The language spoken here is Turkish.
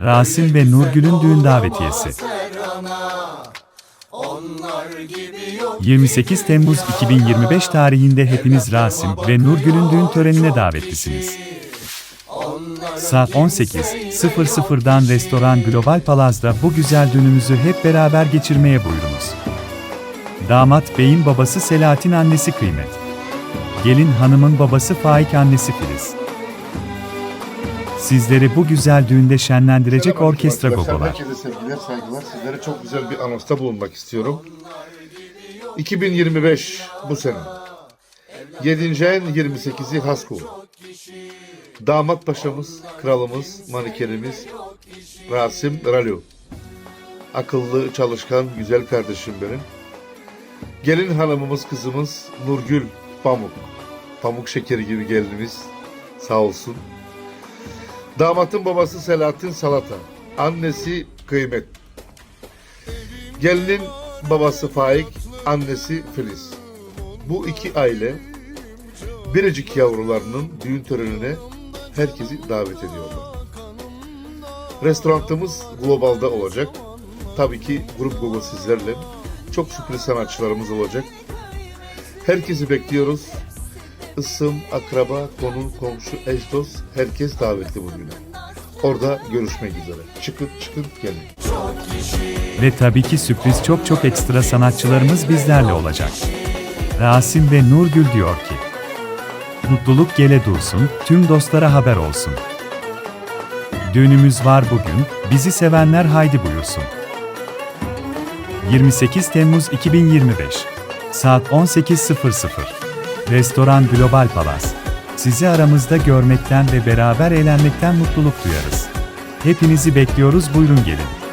Rasim ve Nurgül'ün düğün davetiyesi. 28 Temmuz 2025 tarihinde hepiniz Rasim ve Nurgül'ün düğün törenine davetlisiniz. Saat 18.00'dan Restoran Global Palaz'da bu güzel düğünümüzü hep beraber geçirmeye buyurunuz. Damat Bey'in babası Selahattin annesi Kıymet. Gelin hanımın babası Faik annesi Filiz. Sizleri bu güzel düğünde şenlendirecek Merhaba orkestra arkadaşlar, gogolar. Herkese sevgiler, saygılar. Sizlere çok güzel bir anonsta bulunmak istiyorum. 2025 bu sene. 7. ayın 28'i Haskul. Damat paşamız, kralımız, manikenimiz Rasim Ralo. Akıllı, çalışkan, güzel kardeşim benim. Gelin hanımımız, kızımız Nurgül Pamuk. Pamuk şekeri gibi gelinimiz. Sağ olsun. Damatın babası Selahattin Salata. Annesi Kıymet. Gelinin babası Faik, annesi Filiz. Bu iki aile biricik yavrularının düğün törenine herkesi davet ediyorlar. Restoranımız globalde olacak. Tabii ki Grup Gogo sizlerle. Çok sürpriz sanatçılarımız olacak. Herkesi bekliyoruz. Isım, akraba, konu, komşu, eş dost herkes davetli bugüne. Orada görüşmek üzere. Çıkın çıkın gelin. Ve tabii ki sürpriz çok çok ekstra sanatçılarımız bizlerle olacak. Rasim ve Nurgül diyor ki, Mutluluk gele dursun, tüm dostlara haber olsun. Düğünümüz var bugün, bizi sevenler haydi buyursun. 28 Temmuz 2025 Saat 18.00 Restoran Global Palaz Sizi aramızda görmekten ve beraber eğlenmekten mutluluk duyarız. Hepinizi bekliyoruz buyurun gelin.